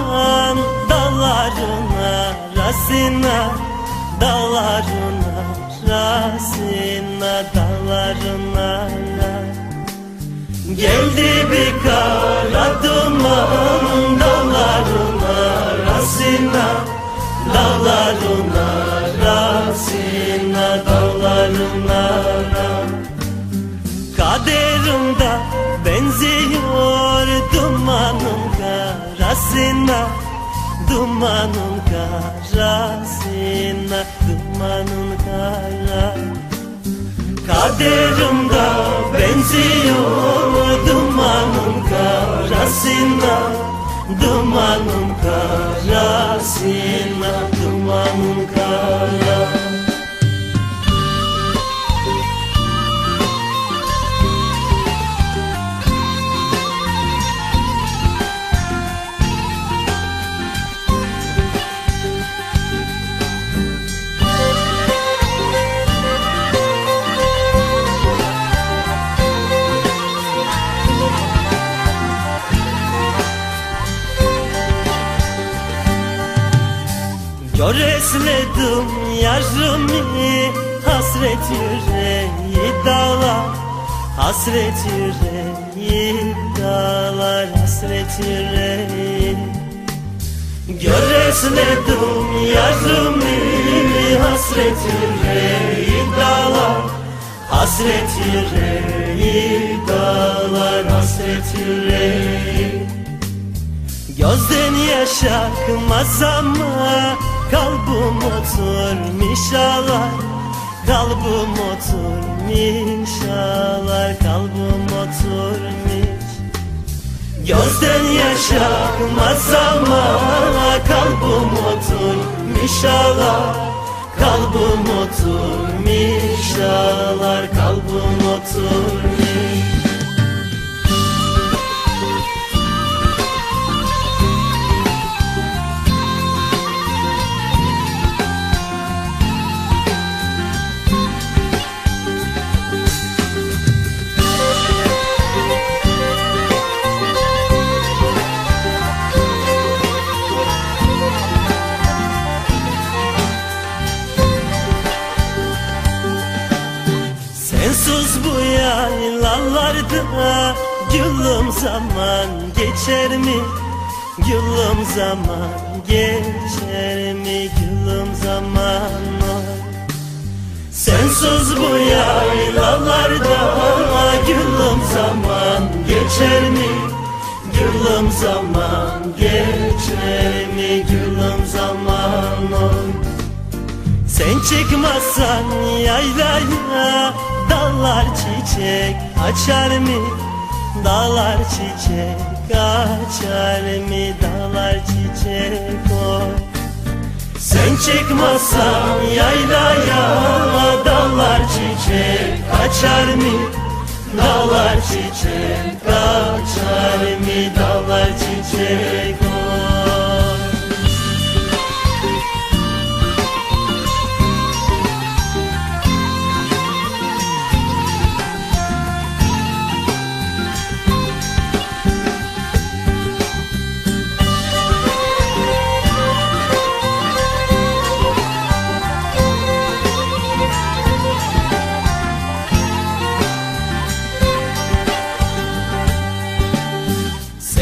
duman Dallarına rasina Dallarına rasina Dallarına Geldi bir kara duman Dallarına rasina Dallarına rasina Dallarına Kaderimde benziyor dumanın karasına Dumanın karasına Dumanın kara Kaderimde benziyor dumanın karasına Dumanın karasına Dumanın kara Göresledim yarımı Hasret yüreği dağlar Hasret yüreği dağlar Hasret yüreği. Göresledim yarımı Hasret yüreği dağlar Hasret yüreği dağlar Hasret yüreği. Gözden yaş akmaz ama Kalbim oturmuş ağlar Kalbim oturmuş ağlar Kalbim oturmuş. Gözden yaş akmaz ama Kalbim oturmuş ağlar Kalbim oturmuş ağlar Kalbim oturmuş yaylalarda Gülüm zaman geçer mi? Gülüm zaman geçer mi? Gülüm zaman Sensiz bu yaylalarda Gülüm zaman geçer mi? Gülüm zaman geçer mi? Gülüm zaman oy sen çıkmazsan yaylaya Dallar çiçek açar mı? Dağlar çiçek açar mı? Dağlar çiçek o Sen çıkmazsan yaylaya Dallar çiçek açar mı? Dağlar çiçek açar mı? Dağlar çiçek o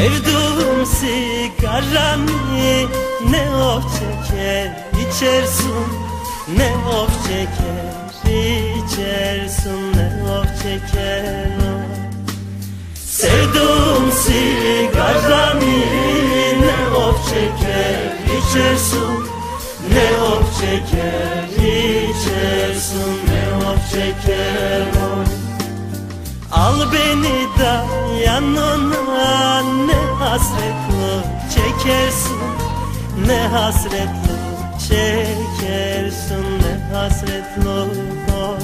Sevduğum sigaranı ne? Of çeker içersin? Ne of çeker içersin? Ne of çeker o Sevduğum sigaranı ne of çeker içersin? Ne of çeker Al beni da yanına ne hasretli çekersin Ne hasretli çekersin ne hasretli oy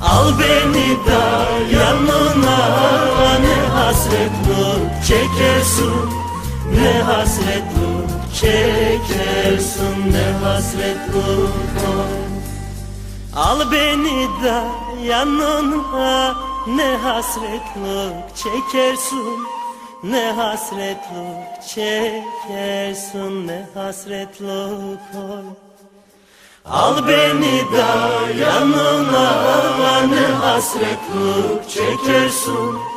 Al beni da yanına ne hasretli çekersin Ne hasretli çekersin ne hasretli oy Al beni da yanına ne hasretlik çekersin Ne hasretlik çekersin ne hasretlik oy. Al beni da yanına Ne hasretlik çekersin